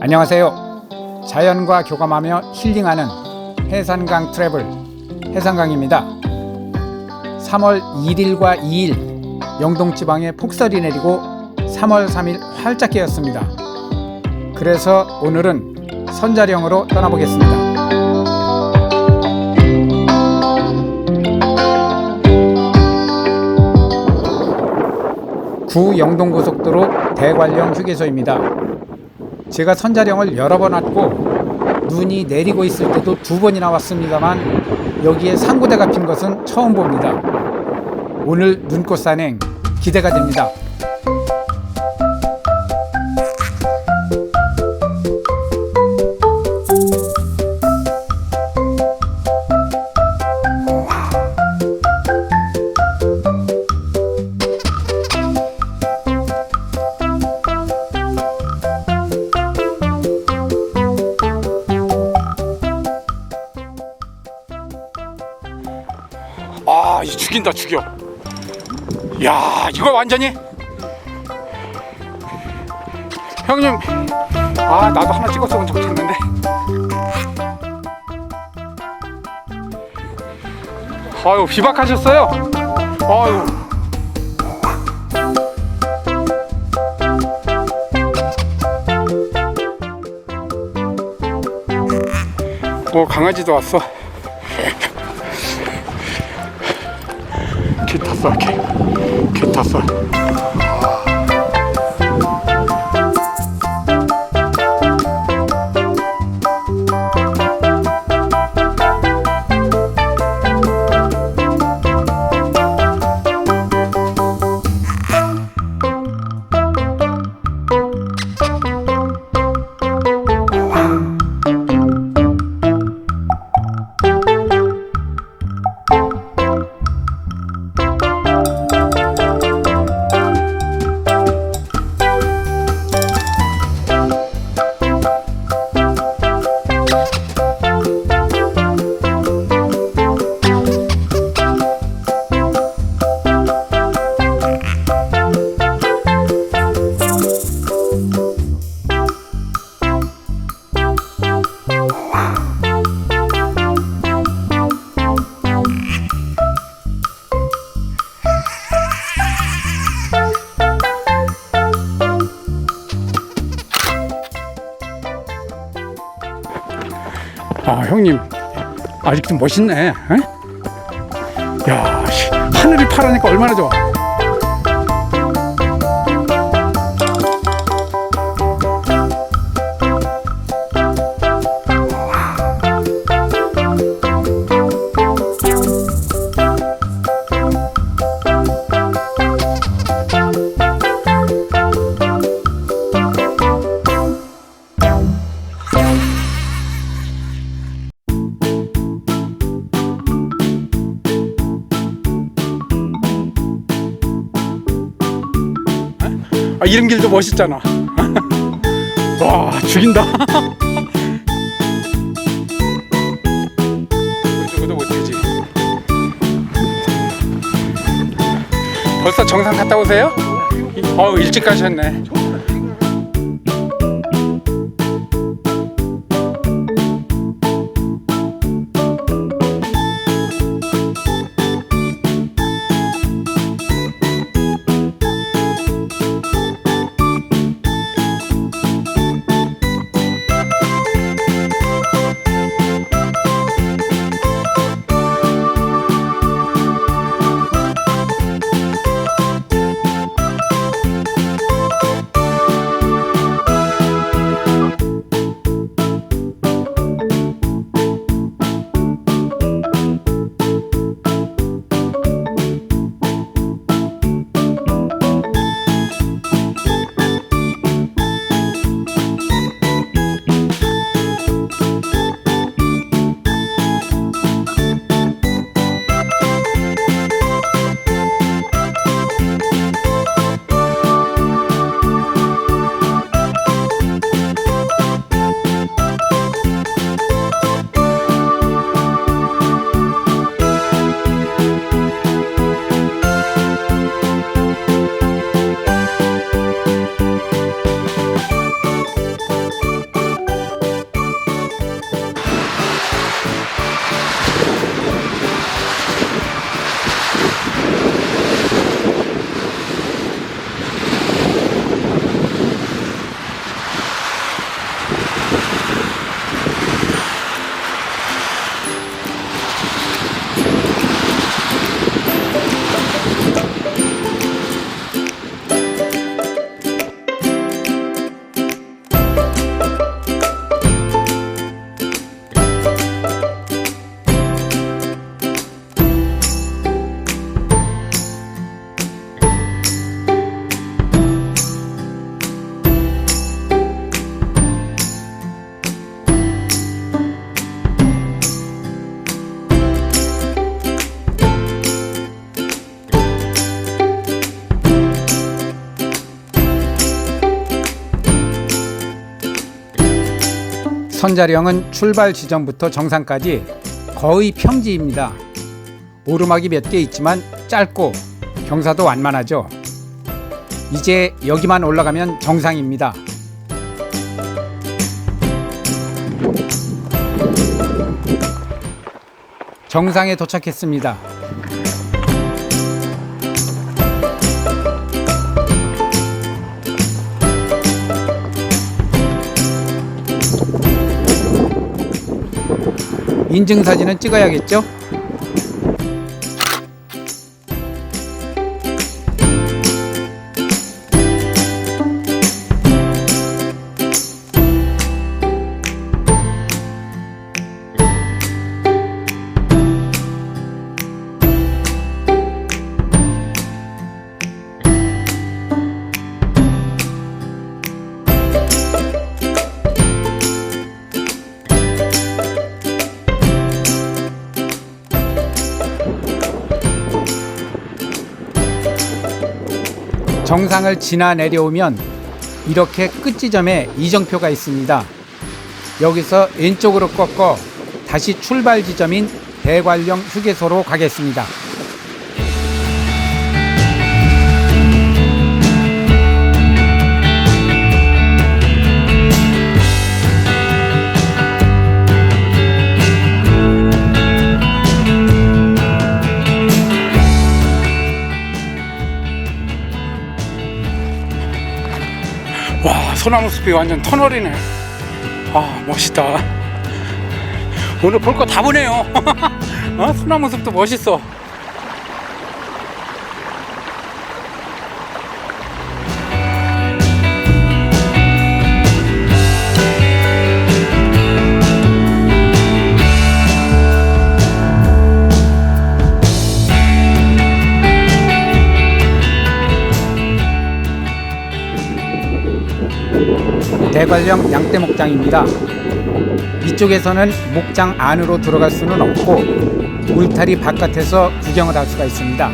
안녕하세요. 자연과 교감하며 힐링하는 해산강 트래블 해산강입니다. 3월 1일과 2일 영동지방에 폭설이 내리고 3월 3일 활짝 깨었습니다. 그래서 오늘은 선자령으로 떠나보겠습니다. 구 영동고속도로 대관령 휴게소입니다. 제가 선자령을 여러 번 왔고 눈이 내리고 있을 때도 두 번이나 왔습니다만 여기에 상구대가 핀 것은 처음 봅니다. 오늘 눈꽃 산행 기대가 됩니다. 이 죽인다 죽여. 야, 이거 완전히 형님. 아, 나도 하나 찍었으면 좋겠는데. 아유, 비박하셨어요? 아유. 오, 강아지도 왔어. 개, 개 탔어 형님 아직도 멋있네 에? 야 씨, 하늘이 파라니까 얼마나 좋아 아, 이런 길도 멋있잖아. 와 죽인다. 이쪽도 못 뛰지. 벌써 정상 갔다 오세요? 어 일찍 가셨네 선자령은 출발 지점부터 정상까지 거의 평지입니다. 오르막이 몇 개 있지만 짧고 경사도 완만하죠. 이제 여기만 올라가면 정상입니다. 정상에 도착했습니다. 인증사진은 찍어야겠죠? 정상을 지나 내려오면 이렇게 끝 지점에 이정표가 있습니다. 여기서 왼쪽으로 꺾어 다시 출발 지점인 대관령 휴게소로 가겠습니다. 소나무 숲이 완전 터널이네. 아 멋있다. 오늘 볼 거 다 보네요. 어? 소나무 숲도 멋있어 대관령 양떼 목장입니다. 이쪽에서는 목장 안으로 들어갈 수는 없고 울타리 바깥에서 구경을 할 수가 있습니다.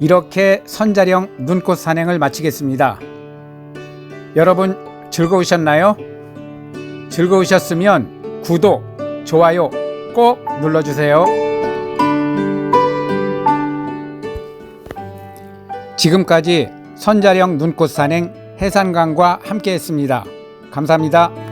이렇게 선자령 눈꽃 산행을 마치겠습니다. 여러분 즐거우셨나요? 즐거우셨으면 구독, 좋아요 꼭 눌러주세요. 지금까지 선자령 눈꽃 산행 해산강과 함께했습니다. 감사합니다.